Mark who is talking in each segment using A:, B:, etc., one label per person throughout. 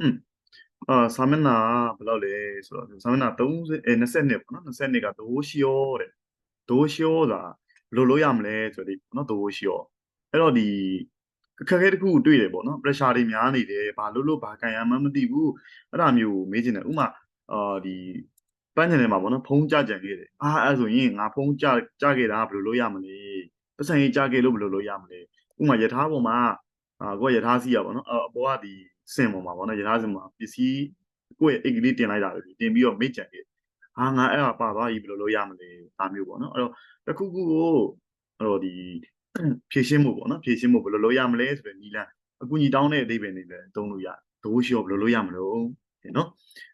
A: อืมအာစာမျက်နှာဘယ်လောက်လဲဆိုတော့စာမျက်နှာ30အဲ22ပေါ့နော်22ကဒိုးရှိရောတဲ့ဒိုးရှိရောသာဘယ်လိုလုပ်ရမလဲဆိုတဲ့ပေါ့နော်ဒိုးရှိရောအဲ့တော့ဒီအခက်အခဲတစ်ခုတွေ့တယ်ပေါ့နော် pressure တွေများနေတယ်ဘာလို့လို့ဘာကန်ရမှန်းမသိဘူးအဲ့ဒါမျိုးမေးချင်တယ်ဥပမာအာဒီပန်းချင်တယ်မှာပေါ့နော်ဖုံးကြကြံခဲ့တယ်အာအဲ့ဆိုရင်ငါဖုံးကြကြခဲ့တာဘယ်လိုလုပ်ရမလဲပတ်စံကြီးကြခဲ့လို့ဘယ်လိုလုပ်ရမလဲဥပမာယထာပေါ်မှာအာကိုကယထာစီးရပါတော့အပေါ်ကဒီ စင်ပေါ်မှာပေါ့နော်ယထာစင်မှာပစ္စည်းကိုယ့်ရဲ့အိတ်ကလေးတင်လိုက်တာပဲတင်ပြီးတော့မိတ်ကြံခဲ့အာငါအဲ့ဒါပါသွားပြီဘယ်လိုလုပ်ရမလဲဒါမျိုးပေါ့နော်အဲ့တော့တစ်ခုခုကိုအဲ့တော့ဒီဖြည့်ရှင်းမှုပေါ့နော်ဖြည့်ရှင်းမှုဘယ်လိုလုပ်ရမလဲဆိုတဲ့နီလန်အကူကြီးတောင်းတဲ့အသေးပဲနေလဲတုံးလို့ရတယ်ဒိုးရှော့ဘယ်လိုလုပ်ရမလို့နော်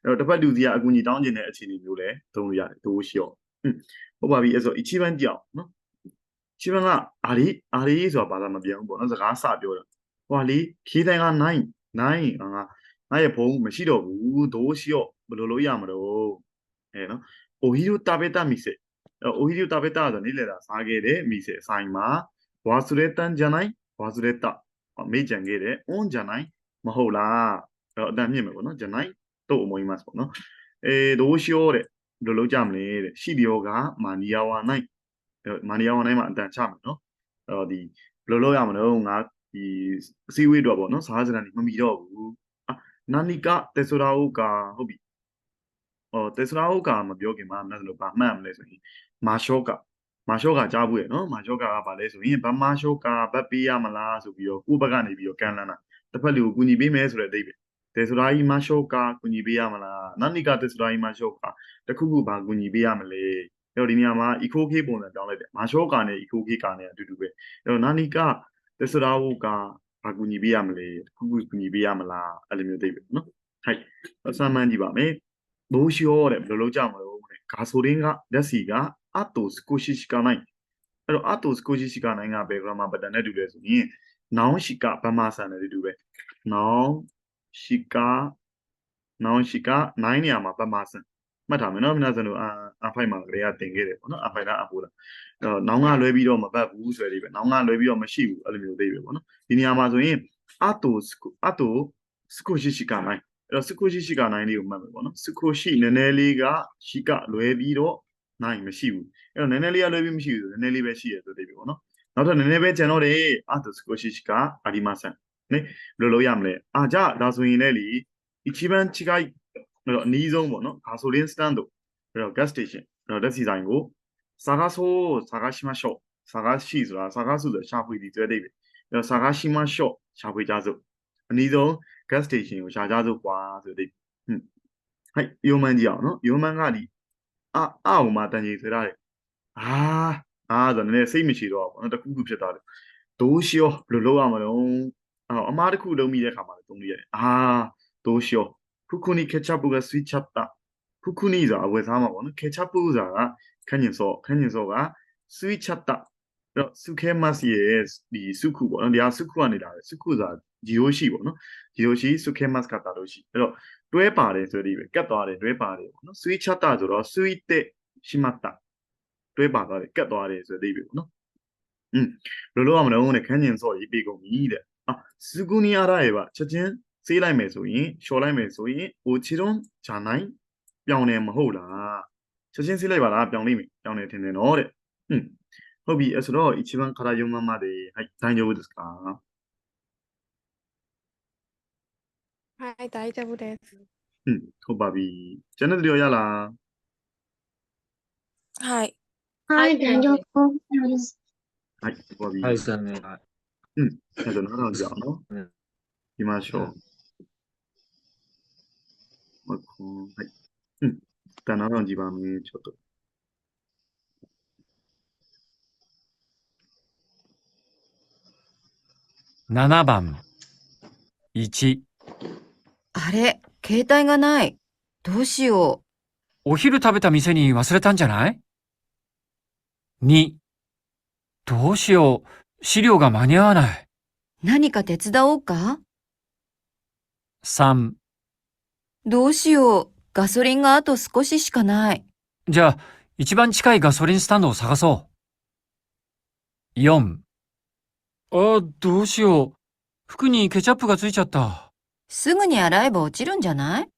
A: အဲ့တော့တစ်ဖက်လူစီကအကူကြီးတောင်းခြင်းတဲ့အခြေအနေမျိုးလဲတုံးလို့ရတယ်ဒိုးရှော့ဟုတ်ပါပြီအဲ့ဆို ichiban ကြောက်နော် ichiban ကအာလီအာလီဆိုတာဘာသာမပြောင်းဘူးပေါ့နော်စကားစပြောတာဟိုလေခီးတိုင်းက9 9ငါငါရဲ့ဘုံမရှိတော့ဘူးဒိုးရှော့ဘယ်လိုလုပ်ရမလို့အဲနော်အိုဟီရိုတာဘေတာမီစေအိုဟီရိုတာဘေတာဆိုနေလေတာစားခဲ့တဲ့မီစေအဆိုင်မှာဝါဆူရဲတန်ဂျန်နိုင်ဝါဆူရဲတာမေ့ကြံခဲ့တဲ့ on ဂျန်နိုင်မဟုတ်လားအဲ့တော့အတန်မြင့်မယ်ပေါ့နော်ဂျန်နိုင်တော့အမွေးမတ်ပေါ့နော်အဲဒိုးရှော့တဲ့ဘယ်လိုလုပ်ကြမလဲတဲ့ရှိဒီယောကမာနီယာဝါနိုင်မာနီယာဝါနိုင်မှာအတန်ချမယ်နော်အဲ့တော့ဒီဘယ်လိုလုပ်ရမလို့ငါ ဒီအစည်းအဝေးတော့ပေါ့နော်စားစရန်မမီတော့ဘူးအာနာနီကတက်ဆိုရာအိုကဟုတ်ပြီဟောတက်ဆိုရာအိုကမပြောခင်မှာမင်းတို့ဘာမှတ်မလဲဆိုရင်မာရှောကမာရှောကကြားဘူးရနော်မာရှောကကဘာလဲဆိုရင်ဗမာရှောကဘတ်ပေးရမလားဆိုပြီးတော့ကိုယ့်ဘက်ကနေပြီးတော့ကန်လန်းတာတစ်ဖက်လူကိုကူညီပေးမယ်ဆိုတဲ့အဓိပ္ပာယ်တက်ဆိုရာကြီးမာရှောကကူညီပေးရမလားနာနီကတက်ဆိုရာကြီးမာရှောကတခုခုဘာကူညီပေးရမလဲအဲ့တော့ဒီနေရာမှာ eco k ပုံစံပြောင်းလိုက်တယ်မာရှောကနဲ့ eco k ကနဲ့အတူတူပဲအဲ့တော့နာနီက တက်ဆိုရာဟိုကဘာကူညီပေးရမလဲတခုခုကူညီပေးရမလားအဲ့လိုမျိုးသိပဲနော်ဟိုက်အစမ်းမှန်းကြည့်ပါမယ်ဘိုးရှောတဲ့ဘယ်လိုလုပ်ကြမလို့တဲ့ဂါဆိုရင်းကလက်စီကအတိုစကိုရှိရှိကနိုင်အဲ့တော့အတိုစကိုရှိရှိကနိုင်ကဘယ် grammar pattern နဲ့တူလဲဆိုရင် noun ရှိကဗမာဆန်နဲ့တူပဲ noun ရှိက noun ရှိက9နေရာမှာဗမာဆန်မှတ်ထားမယ်နော်မနာစံတို့အာ အဖိုင်မှာကလေးကတင်ခဲ့တယ်ပေါ့နော်အဖိုင်လားအဖိုးလားအဲတော့နောင်ကလွဲပြီးတော့မပတ်ဘူးဆိုတဲ့ပဲနောင်ကလွဲပြီးတော့မရှိဘူးအဲ့လိုမျိုးသိပဲပေါ့နော်ဒီနေရာမှာဆိုရင်အတူအတူစကိုရှိရှိကနိုင်အဲ့တော့စကိုရှိရှိကနိုင်လေးကိုမှတ်မယ်ပေါ့နော်စကိုရှိနည်းနည်းလေးကရှိကလွဲပြီးတော့နိုင်မရှိဘူးအဲ့တော့နည်းနည်းလေးကလွဲပြီးမရှိဘူးဆိုနည်းနည်းလေးပဲရှိရဆိုတဲ့ပဲပေါ့နော်နောက်တော့နည်းနည်းပဲကျန်တော့တယ်အတူစကိုရှိရှိကအဒီမဆန်နိဘယ်လိုလုပ်ရမလဲအာကြဒါဆိုရင်လည်းလी Ichiban Chikai အဲ့တော့အနည်းဆုံးပေါ့နော် gasoline stand တို့ ပြီးတော့ gas station ပြီးတော့လက်စီဆိုင်ကိုစာကားဆိုစာကားရှိမရှော့စာကားရှိဆိုတာစာကားစုဆိုရှာဖွေဒီကျွဲတိပဲပြီးတော့စာကားရှိမရှော့ရှာဖွေကြစို့အနည်းဆုံး gas station ကိုရှာကြစို့ကွာဆိုတဲ့ဟွန်းဟိုက်ယိုမန်ကြီးအောင်နော်ယိုမန်ကဒီအအအုံမှာတန်ကြီးဆွဲရတယ်အာအာဆိုနည်းနည်းစိတ်မရှိတော့ဘူးနော်တခုခုဖြစ်သွားတယ်ဒိုးရှောဘယ်လိုလုပ်ရမလဲအမားတစ်ခုလုံးမိတဲ့ခါမှာလည်းသုံးလို့ရတယ်အာဒိုးရှောခုခုနိ ketchup က sweet chapter 후쿠니자 아부에사마 원은 케차뿌우자가 칸인소 칸인소가 스위차다 그럼 수케마스의 이 수쿠 뭐 내가 수쿠 아니라 수쿠자 지오시 뭐 지오시 수케마스 갔다로시 그래서 တွဲပါတယ်ဆိုပြီးပဲကတ်သွားတယ်တွဲပါတယ်ပေါ့နော် switch ချတာဆိုတော့ switch တက်ရှိမှတာတွဲပါသွားတယ်ကတ်သွားတယ်ဆိုပြီးပဲပေါ့နော်อืมလိုလိုအောင်မလို့နဲ့ခန်းကျင်စော့ရေးပေးကုန်ပြီတဲ့အာစုကူနီယာရဲပါချက်ချင်းဆေးလိုက်မယ်ဆိုရင်ရှော်လိုက်မယ်ဆိုရင်အိုချီရွန်ဂျာနိုင် ပြောင်းတယ်မဟုတ်လားချက်ချင်းစေးလိုက်ပါလားပြောင်းလိမ့်မယ်ပြောင်းတယ်ထင်တယ်နော်တဲ့ဟွန်းဟုတ်ပြီအဲ့ဆိုတော့一番辛いままではい大丈夫ですか
B: はい、大丈夫です。
A: うんဟုတ်ပါပြီကျန်တဲ့တရောရလား
B: はい。
C: はい、大丈夫です。
A: はいဟုတ်ပါပြီ
D: はい、残念。はい
A: うんအဲ့တော့နောက်တော့ကြအောင်နော်
D: うん
A: ဒီမှာရှော့ဟုတ်ကောはい うん。단어는 지방에 저 도.
E: ?7 番1
F: あれ、携帯がない。どうしよう
E: お昼食べた店に忘れたんじゃない ?2 どうしよう資料が間に合わない。
F: 何か手伝おうか
E: ?3
F: どうしよう。ガソリンがあと少ししかない。
E: じゃあ一番近いガソリンスタンドを探そう。4あ、どうしよう。服にケチャップがついちゃった。
F: すぐに洗えば落ちるんじゃない？